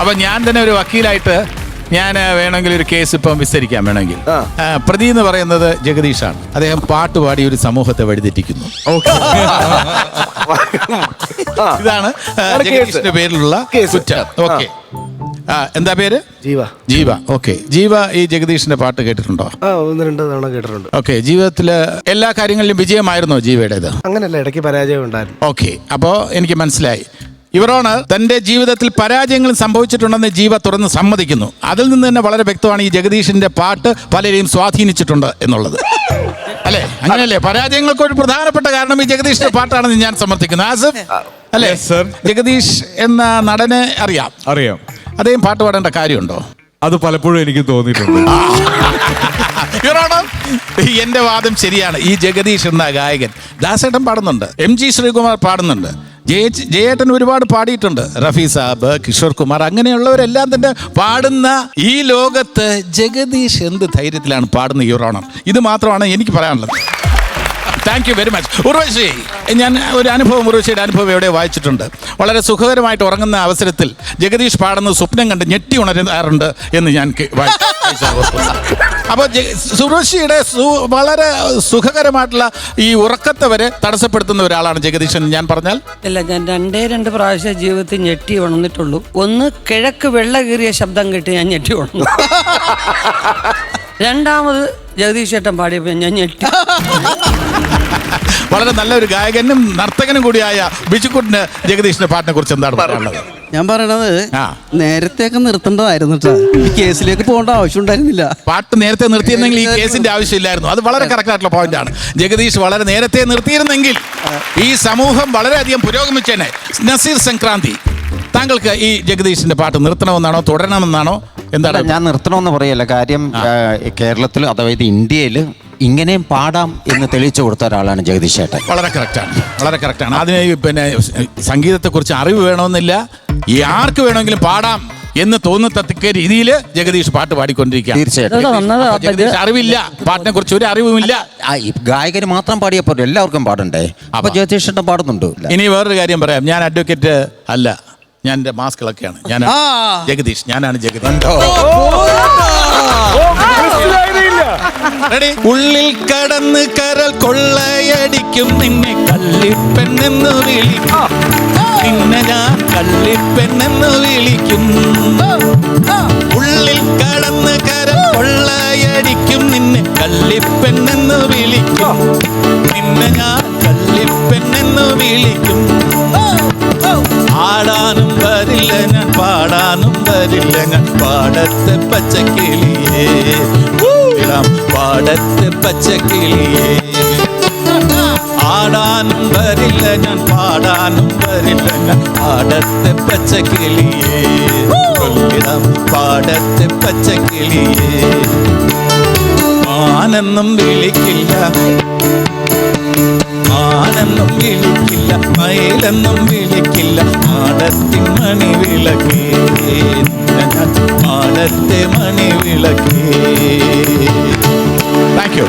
അപ്പൊ ഞാൻ തന്നെ ഒരു വക്കീലായിട്ട് ഞാൻ വേണമെങ്കിൽ ഒരു കേസ് ഇപ്പം വിസ്തരിക്കാം വേണമെങ്കിൽ. ആ. പ്രതി എന്ന് പറയുന്നത് ജഗദീഷാണ്. അദ്ദേഹം പാട്ട് പാടി ഒരു സമൂഹത്തെ വഴിതെറ്റിക്കുന്നു. ആ, ഇതാണ് ആ, ആണ് കേസ്. ജഗദീഷിന്റെ പേരിലുള്ള കേസ്. കുറ്റം. ഓക്കെ. എന്താ പേര്? ജീവ. ജീവ. ഓക്കെ. ജീവ ഈ ജഗദീഷിന്റെ പാട്ട് കേട്ടിട്ടുണ്ടോ? ആ ഒന്ന് രണ്ട് തവണ കേട്ടിട്ടുണ്ട്. ഓക്കെ. ജീവിതത്തിൽ എല്ലാ കാര്യങ്ങളിലും വിജയമായിരുന്നോ ജീവയുടേത്? അങ്ങനല്ല ഇടയ്ക്ക് പരാജയം ഉണ്ടായിരുന്നു. ഓക്കെ. അപ്പോ എനിക്ക് മനസ്സിലായി. ഇവരോണ് തന്റെ ജീവിതത്തിൽ പരാജയങ്ങൾ സംഭവിച്ചിട്ടുണ്ടെന്ന് ജീവ തുറന്ന് സമ്മതിക്കുന്നു. അതിൽ നിന്ന് തന്നെ വളരെ വ്യക്തമാണ് ഈ ജഗദീഷിന്റെ പാട്ട് പലരെയും സ്വാധീനിച്ചിട്ടുണ്ട് എന്നുള്ളത്. അല്ലെ? അങ്ങനെയല്ലേ? പരാജയങ്ങൾക്ക് ഒരു പ്രധാനപ്പെട്ട കാരണം ഈ ജഗദീഷിന്റെ പാട്ടാണെന്ന് ഞാൻ സമർത്ഥിക്കുന്നു. ആസിഫ്? അല്ലേ? സർ ജഗദീഷ് എന്ന നടനെ അറിയാം. അറിയാം. അദ്ദേഹം പാട്ട് പാടേണ്ട കാര്യമുണ്ടോ? അത് പലപ്പോഴും എനിക്ക് തോന്നിയിട്ടുണ്ട്. എന്റെ വാദം ശരിയാണ്. ഈ ജഗദീഷ് എന്ന ഗായകൻ ദാസേട്ടൻ പാടുന്നുണ്ട്. എം ജി ശ്രീകുമാർ പാടുന്നുണ്ട്. ജയ ജയേട്ടൻ ഒരുപാട് പാടിയിട്ടുണ്ട്. റഫി സാബ് കിഷോർ കുമാർ അങ്ങനെയുള്ളവരെല്ലാം തന്നെ പാടുന്ന ഈ ലോകത്ത് ജഗദീഷ് എന്ത് ധൈര്യത്തിലാണ് പാടുന്ന ഓണർ ഇത് മാത്രമാണ് എനിക്ക് പറയാനുള്ളത്. Thank you very much Urvashi ഞാൻ ഒരു അനുഭവം ഉർവശിയുടെ അനുഭവം എവിടെ വായിച്ചിട്ടുണ്ട്? വളരെ സുഖകരമായിട്ട് ഉറങ്ങുന്ന അവസരത്തിൽ ജഗദീഷ് പാടുന്ന സ്വപ്നം കണ്ട് ഞെട്ടി ഉണരുന്നാറുണ്ട് എന്ന് ഞാൻ അപ്പോൾ സുർവശിയുടെ സു- വളരെ സുഖകരമായിട്ടുള്ള ഈ ഉറക്കത്തെ വരെ തടസ്സപ്പെടുത്തുന്ന ഒരാളാണ് ജഗദീശൻ എന്ന് ഞാൻ പറഞ്ഞാൽ. ഇല്ല ഞാൻ രണ്ടേ രണ്ട് പ്രാവശ്യം ജീവിതത്തിൽ ഞെട്ടി ഉണർന്നിട്ടുള്ളൂ. ഒന്ന് കിഴക്ക് വെള്ള കീറിയ ശബ്ദം കേട്ട് ഞാൻ ഞെട്ടി ഉണർന്നു. രണ്ടാമത് ജഗദീഷ് ചേട്ടൻ പാടിയപ്പോൾ ഞാൻ ഞെട്ടി. വളരെ നല്ലൊരു ഗായകനും നർത്തകനും കൂടിയായ ബിജുക്കുട്ടിന് ജഗദീഷിന്റെ പാട്ടിനെ കുറിച്ച് എന്താണ് പറയാനുള്ളത്? ഞാൻ പറയണത്. നേരത്തെയൊക്കെ നിർത്തേണ്ടതായിരുന്നു ഈ കേസിലേക്ക് പോകേണ്ട ആവശ്യം ഉണ്ടായിരുന്നില്ല പാട്ട് നേരത്തെ നിർത്തിയിരുന്നെങ്കിൽ ഈ കേസിന്റെ ആവശ്യമില്ലായിരുന്നു. അത് വളരെ കറക്റ്റ് ആയിട്ടുള്ള പോയിന്റ് ആണ്. ജഗദീഷ് വളരെ നേരത്തെ നിർത്തിയിരുന്നെങ്കിൽ ഈ സമൂഹം വളരെയധികം പുരോഗമിച്ചേനെ. നസീർ സംക്രാന്തി. താങ്കൾക്ക് ഈ ജഗദീഷിന്റെ പാട്ട് നിർത്തണമെന്നാണോ തുടരണമെന്നാണോ? എന്താണ് ഞാൻ നിർത്തണമെന്ന് പറയല്ല. കാര്യം കേരളത്തിൽ അതായത് ഇന്ത്യയിൽ ഇങ്ങനെയും പാടാം എന്ന് തെളിയിച്ചു കൊടുത്ത ഒരാളാണ് ജഗദീഷ് ചേട്ടൻ. വളരെ കറക്റ്റാണ് വളരെ കറക്റ്റാണ് അതിന് പിന്നെ സംഗീതത്തെക്കുറിച്ച് അറിവ് വേണമെന്നില്ല. ഈ ആർക്ക് വേണമെങ്കിലും പാടാം എന്ന് തോന്നത്തക്ക രീതിയിൽ ജഗദീഷ് പാട്ട് പാടിക്കൊണ്ടിരിക്കുകയാണ്. തീർച്ചയായിട്ടും. അറിവില്ല. പാട്ടിനെ കുറിച്ച് ഒരു അറിവുമില്ല. ഗായകർ മാത്രം പാടിയപ്പോൾ എല്ലാവർക്കും പാടണ്ടേ? അപ്പൊ ജഗദീഷ് പാടുന്നുണ്ട്? ഇനി വേറൊരു കാര്യം പറയാം. ഞാൻ അഡ്വക്കേറ്റ് അല്ല. ഞാൻ എന്റെ മാസ്കുകളൊക്കെയാണ് ഞാൻ ജഗദീഷ്. ഞാനാണ് ജഗദീഷ്. ഉള്ളിൽ കടന്ന് കരൽ കൊള്ളയടിക്കും. നിന്നെ കള്ളിപ്പെണ്ണെന്ന് വിളിക്കും. നിന്നെ ഞാൻ കള്ളിപ്പെണ്ണെന്ന് വിളിക്കും. ഉള്ളിൽ കടന്ന് കരൽ കൊള്ളയടിക്കും. നിന്നെ കള്ളിപ്പെണ്ണെന്ന് വിളിക്കും. നിന്നെ ഞാൻ കള്ളിപ്പെണ്ണെന്ന് വിളിക്കും. ആടാനും വരില്ല പാടാനും വരില്ല. ഞാൻ പാടത്തെ പച്ചക്കിളിയേ. ഇളം പാടത്തെ പച്ചക്കിളിയേ. ആടാനും വരില്ല ഞാൻ പാടാനും വരില്ല. ഞാൻ പാടത്തെ പച്ചക്കിളിയേ. ഇളം പാടത്തെ പച്ചക്കിളിയേ. മാനെന്നും വിളിക്കില്ല. മയിലെന്നും വിളിക്കില്ല മയിലെന്നും വിളിക്കില്ല. മാടത്തിൻ മണി വിളക്കേ മാടത്തെ മണി വിളക്കേ. Thank you